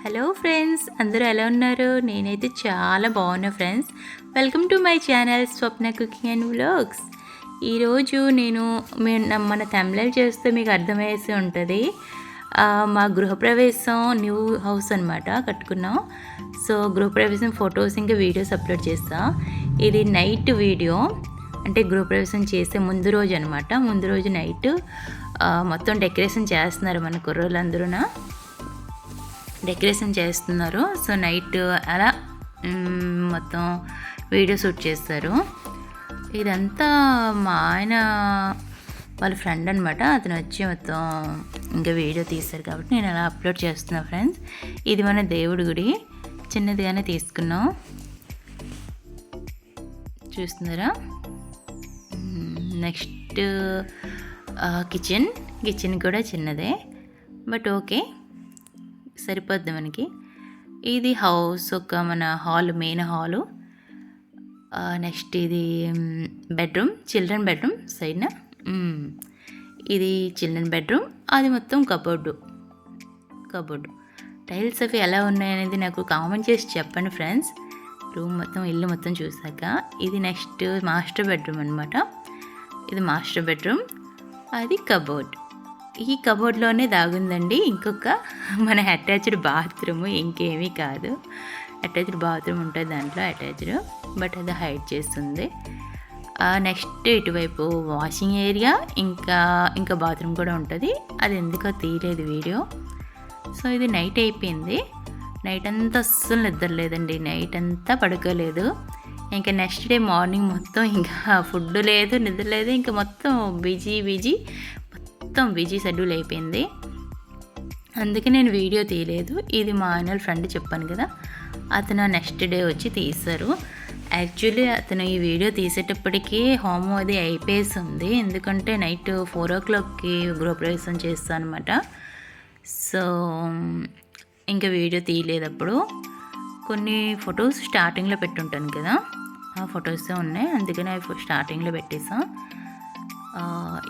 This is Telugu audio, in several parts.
హలో ఫ్రెండ్స్ అందరూ ఎలా ఉన్నారు? నేనైతే చాలా బాగున్నా friends welcome to my channel Swapna cooking and vlogs ఈరోజు నేను మీ మన తమిళ చేస్తే మీకు అర్థమయ్యేసి ఉంటుంది. మా గృహప్రవేశం న్యూ హౌస్ అనమాట కట్టుకున్నాం. సో గృహప్రవేశం ఫొటోస్ ఇంకా వీడియోస్ అప్లోడ్ చేస్తా. ఇది నైట్ వీడియో అంటే గృహప్రవేశం చేసే ముందు రోజు అనమాట ముందు రోజు నైట్ మొత్తం డెకరేషన్ చేస్తున్నారు మన కుర్రోళ్ళందరూ డెకరేషన్ చేస్తున్నారు. సో నైట్ అలా మొత్తం వీడియో షూట్ చేస్తారు. ఇదంతా మా ఆయన వాళ్ళ ఫ్రెండ్ అనమాట అతను వచ్చి మొత్తం ఇంకా వీడియో తీస్తారు కాబట్టి నేను అలా అప్లోడ్ చేస్తున్నా ఫ్రెండ్స్. ఇది మన దేవుడి గుడి. చిన్నదిగానే తీసుకున్నాం. చూస్తున్నారా? Next kitchen. కిచెన్ కూడా చిన్నదే. But okay. సరిపోద్ది మనకి. ఇది హౌస్ ఒక మన హాల్ మెయిన్ హాలు. నెక్స్ట్ ఇది బెడ్రూమ్ చిల్డ్రన్ బెడ్రూమ్ సైడ్న. ఇది చిల్డ్రన్ బెడ్రూమ్ అది మొత్తం కబోర్డు. కబోర్డు. టైల్స్ అవి ఎలా ఉన్నాయనేది నాకు కామెంట్ చేసి చెప్పండి ఫ్రెండ్స్. రూమ్ మొత్తం ఇల్లు మొత్తం చూసాక ఇది నెక్స్ట్ మాస్టర్ బెడ్రూమ్ అనమాట ఇది మాస్టర్ బెడ్రూమ్ అది కబోర్డ్. ఈ కబోర్డ్లోనే దాగుందండి ఇంకొక మన అటాచ్డ్ బాత్రూమ్ ఇంకేమీ కాదు. అటాచ్డ్ బాత్రూమ్ ఉంటుంది దాంట్లో అటాచ్డ్ బట్ అది హైడ్ చేస్తుంది. నెక్స్ట్ ఇటువైపు వాషింగ్ ఏరియా ఇంకా ఇంకా బాత్రూమ్ కూడా ఉంటుంది. అది ఎందుకో తీయలేదు వీడియో. సో ఇది నైట్ అయిపోయింది. నైట్ అంతా అస్సలు నిద్రలేదండి నైట్ అంతా పడుకోలేదు. ఇంకా నెక్స్ట్ డే మార్నింగ్ మొత్తం ఇంకా ఫుడ్ లేదు నిద్ర లేదు. ఇంకా మొత్తం బిజీ బిజీ. మొత్తం బిజీ షెడ్యూల్ అయిపోయింది. అందుకే నేను వీడియో తీయలేదు. ఇది మా ఆయన ఫ్రెండ్ చెప్పాను కదా అతను నెక్స్ట్ డే వచ్చి తీశారు. యాక్చువల్లీ అతను ఈ వీడియో తీసేటప్పటికీ హోమ్ అది అయిపోయేసి ఉంది ఎందుకంటే నైట్ ఫోర్ ఓ క్లాక్కి గృహప్రవేశం చేస్తాను అనమాట సో ఇంకా వీడియో తీయలేదు అప్పుడు కొన్ని ఫొటోస్ స్టార్టింగ్లో పెట్టుంటాను కదా ఆ ఫొటోసే ఉన్నాయి. అందుకని అవి స్టార్టింగ్లో పెట్టేసాను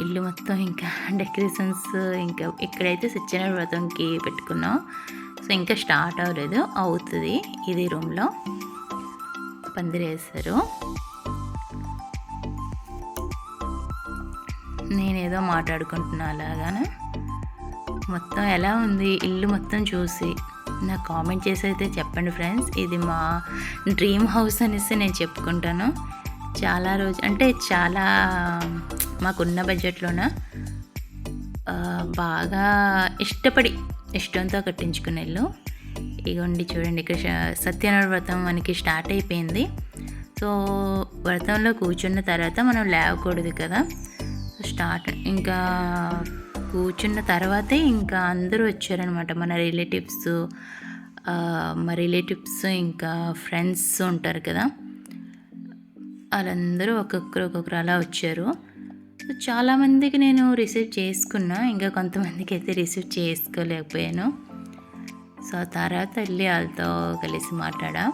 ఇల్లు మొత్తం ఇంకా డెకరేషన్స్ ఇంకా ఇక్కడైతే సత్యనారాయణ వ్రతంకి పెట్టుకున్నాం. సో ఇంకా స్టార్ట్ అవ్వలేదు అవుతుంది ఇది రూమ్లో పందిరేశారు నేనేదో మాట్లాడుకుంటున్నా అలాగానే. మొత్తం ఎలా ఉంది? ఇల్లు మొత్తం చూసి. నాకు కామెంట్ చేసి అయితే చెప్పండి ఫ్రెండ్స్ ఇది మా డ్రీమ్ హౌస్ అనేసి నేను చెప్పుకుంటాను. చాలా రోజు అంటే చాలా మాకున్న బడ్జెట్లోన బాగా ఇష్టపడి ఇష్టంతో కట్టించుకునే ఇల్లు ఇగోండి చూడండి ఇక్కడ సత్యనారాయణ వ్రతం మనకి స్టార్ట్ అయిపోయింది. సో వ్రతంలో కూర్చున్న తర్వాత మనం లేవకూడదు కదా. స్టార్ట్ ఇంకా కూర్చున్న తర్వాతే ఇంకా అందరూ వచ్చారనమాట. మన రిలేటివ్స్ మా రిలేటివ్స్ ఇంకా ఫ్రెండ్స్ ఉంటారు కదా. వాళ్ళందరూ ఒక్కొక్కరు ఒక్కొక్కరు అలా వచ్చారు. సో చాలామందికి నేను రిసీవ్ చేసుకున్నా. ఇంకా కొంతమందికి అయితే రిసీవ్ చేసుకోలేకపోయాను. సో తర్వాత వెళ్ళి వాళ్ళతో కలిసి మాట్లాడా.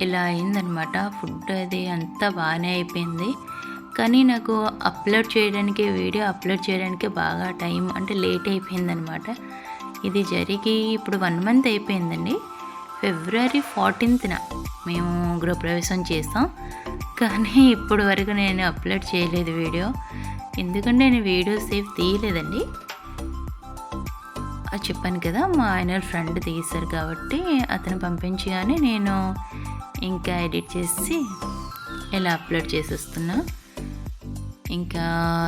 ఇలా అయిందనమాట. ఫుడ్ అది అంతా బాగానే అయిపోయింది. కానీ నాకు అప్లోడ్ చేయడానికి వీడియో అప్లోడ్ చేయడానికి బాగా టైం అంటే లేట్ అయిపోయిందనమాట. ఇది జరిగి ఇప్పుడు వన్ మంత్ అయిపోయిందండి. ఫిబ్రవరి ఫోర్టీన్త్న మేము గృహప్రవేశం చేస్తాం కానీ ఇప్పుడు వరకు నేను అప్లోడ్ చేయలేదు వీడియో. ఎందుకంటే నేను వీడియో సేఫ్ తీయలేదండి. అది చెప్పాను కదా మా ఆయన ఫ్రెండ్ తీశారు కాబట్టి అతను పంపించగానే నేను ఇంకా ఎడిట్ చేసి ఇలా అప్లోడ్ చేసేస్తున్నా. ఇంకా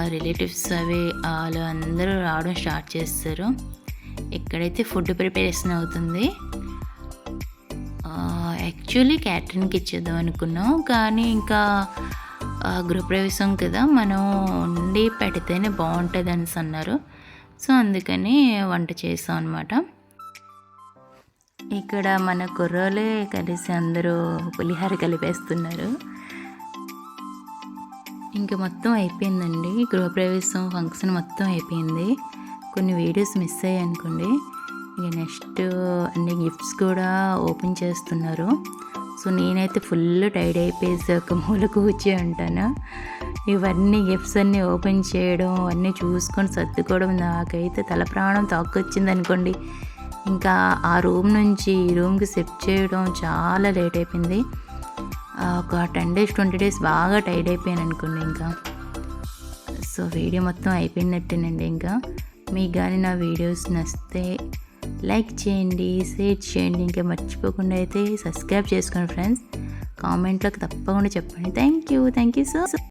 రిలేటివ్స్ అవి వాళ్ళు అందరూ రావడం స్టార్ట్ చేస్తారు. ఇక్కడైతే ఫుడ్ ప్రిపరేషన్ అవుతుంది యాక్చువల్లీ క్యాటరింగ్కి ఇచ్చేద్దాం అనుకున్నాం. కానీ ఇంకా గృహప్రవేశం కదా మనం వండి పెడితేనే బాగుంటుంది అనేసి అన్నారు. సో అందుకని వంట చేసాం అనమాట ఇక్కడ మన కుర్రోలే కలిసి అందరూ పులిహార కలిపేస్తున్నారు. ఇంకా మొత్తం అయిపోయిందండి. గృహప్రవేశం ఫంక్షన్ మొత్తం అయిపోయింది. కొన్ని వీడియోస్ మిస్ అయ్యాయి అనుకోండి ఇక నెక్స్ట్ అన్ని గిఫ్ట్స్ కూడా ఓపెన్ చేస్తున్నారు. సో నేనైతే ఫుల్ టైడ్ అయిపోయేసి ఒక మూల కూర్చే ఉంటాను. ఇవన్నీ గిఫ్ట్స్ అన్నీ ఓపెన్ చేయడం అన్నీ చూసుకొని సర్దుకోవడం నాకైతే తల ప్రాణం తాకొచ్చింది అనుకోండి. ఇంకా ఆ రూమ్ నుంచి ఈ రూమ్కి షిఫ్ట్ చేయడం చాలా లేట్ అయిపోయింది. ఒక టెన్ డేస్ ట్వంటీ డేస్ బాగా టైడ్ అయిపోయాను అనుకోండి ఇంకా. సో వీడియో మొత్తం అయిపోయినట్టేనండి ఇంకా. మీకు కానీ నా వీడియోస్ నచ్చితే లైక్ చేయండి షేర్ చేయండి ఇంకా మర్చిపోకుండా అయితే సబ్స్క్రైబ్ చేసుకోండి ఫ్రెండ్స్. కామెంట్లోకి తప్పకుండా చెప్పండి. Thank you thank you so